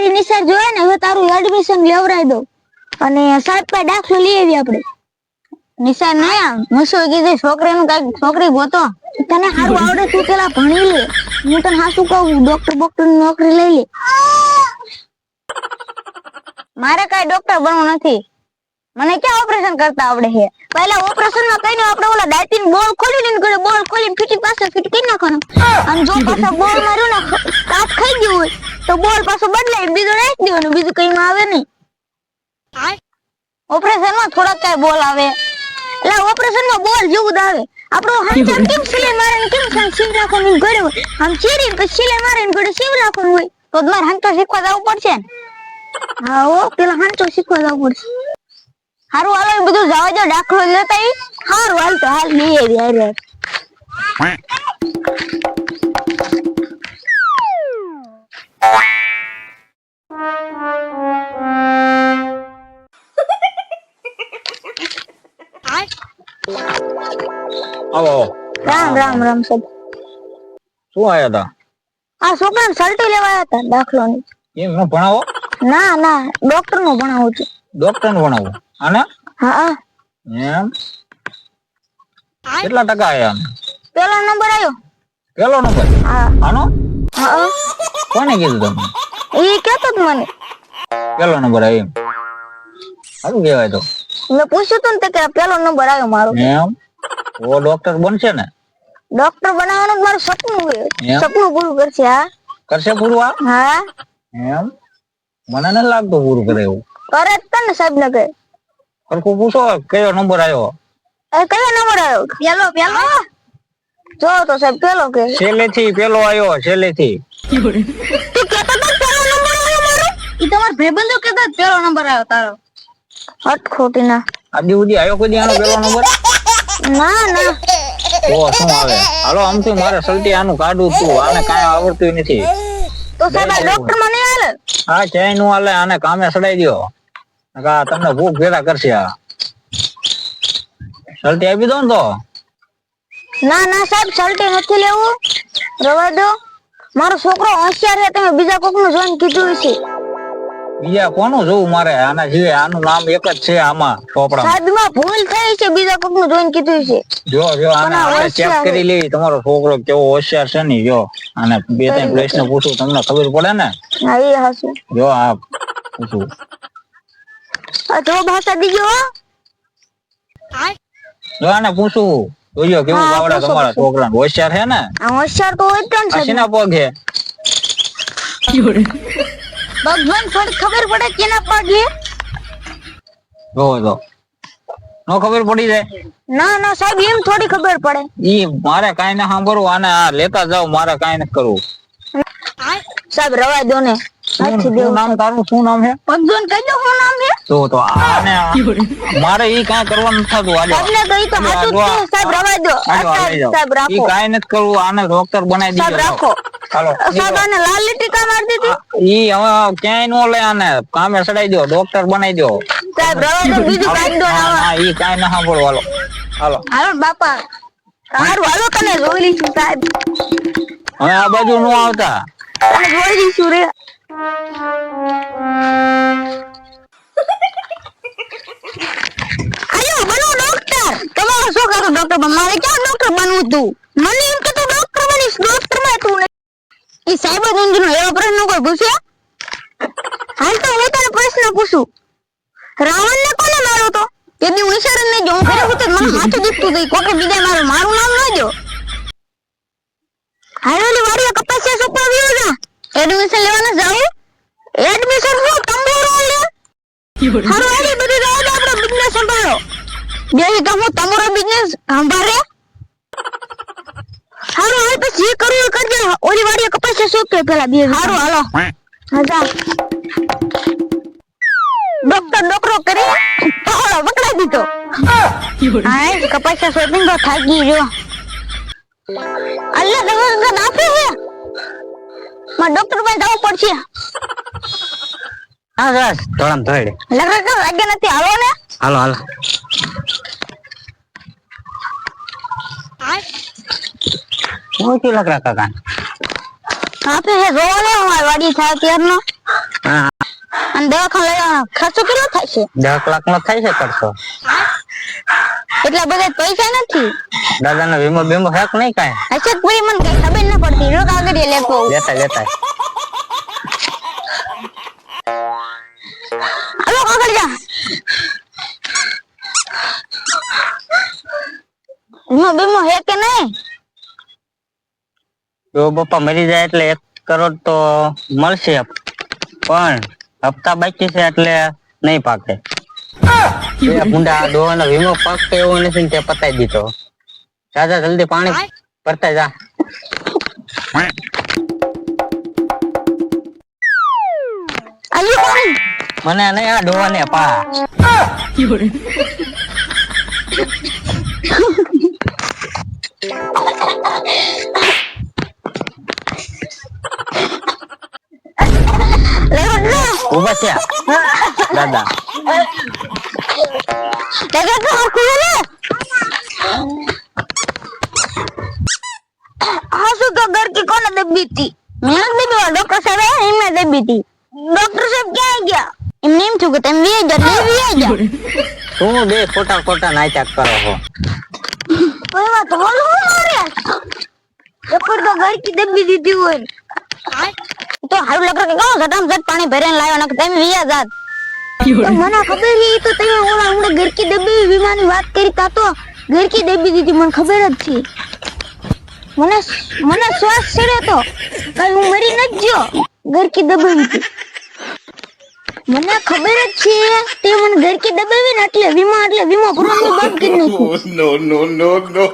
તારી નિશાળ જોઈએ ને, હવે તારું એડમિશન લેવડાવી દઉં. અને સાહેબ પાસે દાખલો લઈ આવી આપણે. નિશાળ ના આમ મસૂર કીધું, છોકરીનું કંઈક છોકરી ગોતો. તને સારું આવડે તું પેલા ભણી લે. હું તને હાસું કહું ડોક્ટર બોક્ટરની નોકરી લઈ લે. મારે કઈ ડોક્ટર બનવું નથી. મને ક્યાં ઓપરેશન કરતા આવડે છે? પહેલા ઓપરેશનમાં કઈ આપણે ઓલા દાંતી બોલ ખોલી ને કરે બોલ ખોલી ફીટી પાસે ફીટ કરી નાખવાનો. અને જો પાછા બોલ માર્યો ને કાચ ખાઈ ગયું હોય તો બોલ પાછો બદલાય બીજો નાખી દેવાનું બીજું કઈ માં આવે નહીં. ઓપરેશનમાં થોડાક કઈ બોલ આવે. એટલે ઓપરેશનમાં બોલ જેવું જ આવે. આપણો હંચા કેમ સિલાઈ મારે ને કેમ સાંજ સીવ રાખવાનું ઘરે હોય. આમ ચીરી પછી સિલાઈ મારે ને ઘરે સીવ રાખવાનું હોય. તો તમારે હંચો શીખવા જવું પડશે ને? હા ઓ પેલા હંચો શીખવા જવું પડશે. હારું હાલો બધું જવા જો દાખલો લેતા હારું હાલ તો હાલ લઈ આવી હારે આવો રામ રામ રામ સબ. શું આયા તા? આ છોકરાને સલટી લેવા આવ્યા હતા દાખલો ની એમ નો ભણાવો? ના ના ડોક્ટરનું ભણાવું છું. ડોક્ટરનું ભણાવો? આને? હા. એમ? કેટલા ટકા આયા પેલો નંબર આવ્યો પેલો નંબર? આનો? હા. કોને કીધું તમે? એ કેતો જ મને. પેલો નંબર આવ્યો સારું કહેવાય તો. મેં પૂછ્યું તું ને કે પેલો નંબર આવ્યો મારો. એમ? ઓ ડોક્ટર બનશે ને? ડોક્ટર બનાવવાનું મારું સપનું છે? સપનું પૂરું કરશે હા. કરશે પૂરું હા. એમ? મને ન લાગતું પૂરું કરે એવું. કરે જ તને સાહેબ ને કહે સરખું પૂછો કયો નંબર આવ્યો એ કયો નંબર આવ્યો પેલો પેલો? જો તો સાહેબ પેલો કે. છેલ્લેથી પેલો આવ્યો છેલ્લેથી. તું કેતો તો પેલો નંબર આવ્યો મારો? ઈ તમાર ભાઈબંધો કેતા પેલો નંબર આવ્યો તારો. હટ ખોટી ના આજે ઉદી આવ્યો કોઈ આનો પેલો નંબર? ના ના. ઓ શું આવે? હાલો આમ તો મારે સલટી આનું કાઢું તું. આને કાંઈ આવડતું નથી. તો સાહેબ ડોક્ટર મને હાલે? આ ચાયનું હાલે આને કામે સડાઈ દ્યો. તમને ભૂખ ભેગા કરશે આ. સલટી આપી દો ને તો. ના ના સાહેબ સલટી નથી લેવું. રવા દો. મારો છોકરો હોશિયાર છે તમે બીજા કોકનું જોઈને કીધું છે બીજા કોનું જોવું મારે? આના જીવે આનું નામ એક જ છે આમાં ચોપડા સાહેબમાં ભૂલ થઈ છે બીજા કોકનું જોઈને કીધું છે જો જો આને ચેક કરી લેવી તમારો છોકરો કેવો હોશિયાર છે ને જો. અને બે ત્રણ પ્રશ્ન પૂછું તમને ખબર પડે ને? હા એ હસુ જો આ પૂછું. જો ભાષા દીજો હો. જો આને પૂછું. જોયો કેવું હા, તમારા છોકરા હોશિયાર છે ને? આ હોશિયાર તો હોય જ છે ને સાહેબ પગ? છે ભગવાન થોડી ખબર પડે કેના પગે? જો જો. નો ખબર પડી જાય? ના ના સાહેબ એમ થોડી ખબર પડે. ઈ મારે કાઈ ના સાંભળવું આને આ લેતા જાવ મારે કાઈ નથી કરવું. સાહેબ રવા દો ને. નામ તારું? શું નામ છે ભગવાન કહી શું નામ છે તો તો આને મારે ઈ કાંઈ કરવાનું થતું. આજે કહી તો સાહેબ રવા દો. ઈ નથી કરવું. આને ડોક્ટર બનાવી સાહેબ દીધો. રાખો. હાલો સાહેબ આને લાલ લીટી કા મારી દીધી. ઈ હવે ક્યાંય નો લે આને. કામે સડાઈ દો. ડોક્ટર બનાવી દો. સાહેબ રવા દો બીજું કાઢી દો હા, ઈ કાંઈ ના સાંભળો. હાલો. હાલો. હાલો બાપા. સારું હાલો તને જોઈ લઈશું સાહેબ. હવે આ બાજુ નો આવતા. તને જોઈ લઈશું રે. આયો બનો ડોક્ટર તમારો છોકરો ડોક્ટર બન મારે ક્યાં ડોક્ટર બનવું તું? મને એમ કે તું ડોક્ટર બનીશ. ડોક્ટરમાં તું સાહેબ જ ઊંધું એવો પ્રશ્ન કોઈ પૂછ્યો હાલ તો હું તને પ્રશ્ન પૂછું. રાવણ ને કોને માર્યો તો? તે દી હું ઈશારે નહીં જો હું ઘરે હું મને હાથું દુખતું હતું કોકે બીજા મારું મારું નામ ન જો હારેલી વાડીએ કપાસિયા સોપા આવ્યો જા એડમિશન લેવાનું જાવ એડમિશન હું તંબોરો લે? હારો હારી બધું જાવ આપણો બિઝનેસ સંભાળો. બે તો હું તમારો બિઝનેસ સંભાળે. હારો હાલ પછી કરવું કરજે. ઓલી વાડીએ કપાસિયા કે પેલા બે હારો હાલો. હાજા ડોક્ટર ડોકરો કરી પાવડો પકડાઈ દીધો. હા કપાસિયા શોપિંગ તો થાકી ગયો. અલ્લાહ દવા આપે છે માં ડોક્ટર પાસે જવું પડશે. હા બસ ધોળામ ધોળે લગા કર લાગે નથી? હાલો ને. હાલો હાલો. હું છું લગરા કાકા. આપે હે જોવો ને વાડી થાય ત્યારનો. હા. અને દવાખાને લઈ ખર્ચો કેટલો થાય છે? દસ લાખ નો થાય છે ખર્ચો. એટલા બધા પૈસા નથી. દાદાનો વીમો બીમો હેક નહીં કાંઈ. અચ્છા પૂરી મને કઈ ખબર ના પડતી. રોક કાગળ આવું. લેતા લેતા હલો કાગળ જા. વીમો બીમો હે કે નહીં? જો પપ્પા મરી જાય એટલે એક કરોડ તો મળશે. પણ હપ્તા બાકી છે એટલે નહીં પાકે. એ મુંડા ડોહાનો વીમો પાકતો એવો નથી ને તે પતાઈ દીધો. રાજા જલ્દી પાણી ભરતા જા. મને નહીં આ ડોહાને પા. ઊભા થયા. દાદા. લેવો તો હરખું લે હા શું તો की કોને દબી હતી મેં દબી ડોક્ટર સાહેબ આયા, એમને દબી હતી ડોક્ટર સાહેબ ક્યાં ગયા એમને એમ થયું કે તમે વી ગયા એટલે વી ગયા તું બે ખોટા ખોટા નાચાક કરો છો તો એમાં તો હું મારે ડોક્ટર તો ઘર की દબી દીધી હોય તો હારું લગર કે કહો સટામ સટ પાણી ભરીને લાવ્યો ને તમે વિયા જાત મને ખબર છે તો તમે ઓલા હમણાં ગરકી ડબ્બી વીમાની વાત કરી તા તો ગરકી ડબ્બી દીધી મને ખબર જ છે. મને મને શ્વાસ ચડ્યો તો કઈ હું મરી ન ગયો ગરકી દબાવી મને ખબર જ છે તે મને ગરકી દબાવી ને એટલે વીમા એટલે વીમા ભરવાનું બંધ કરી નાખ્યું નો નો નો નો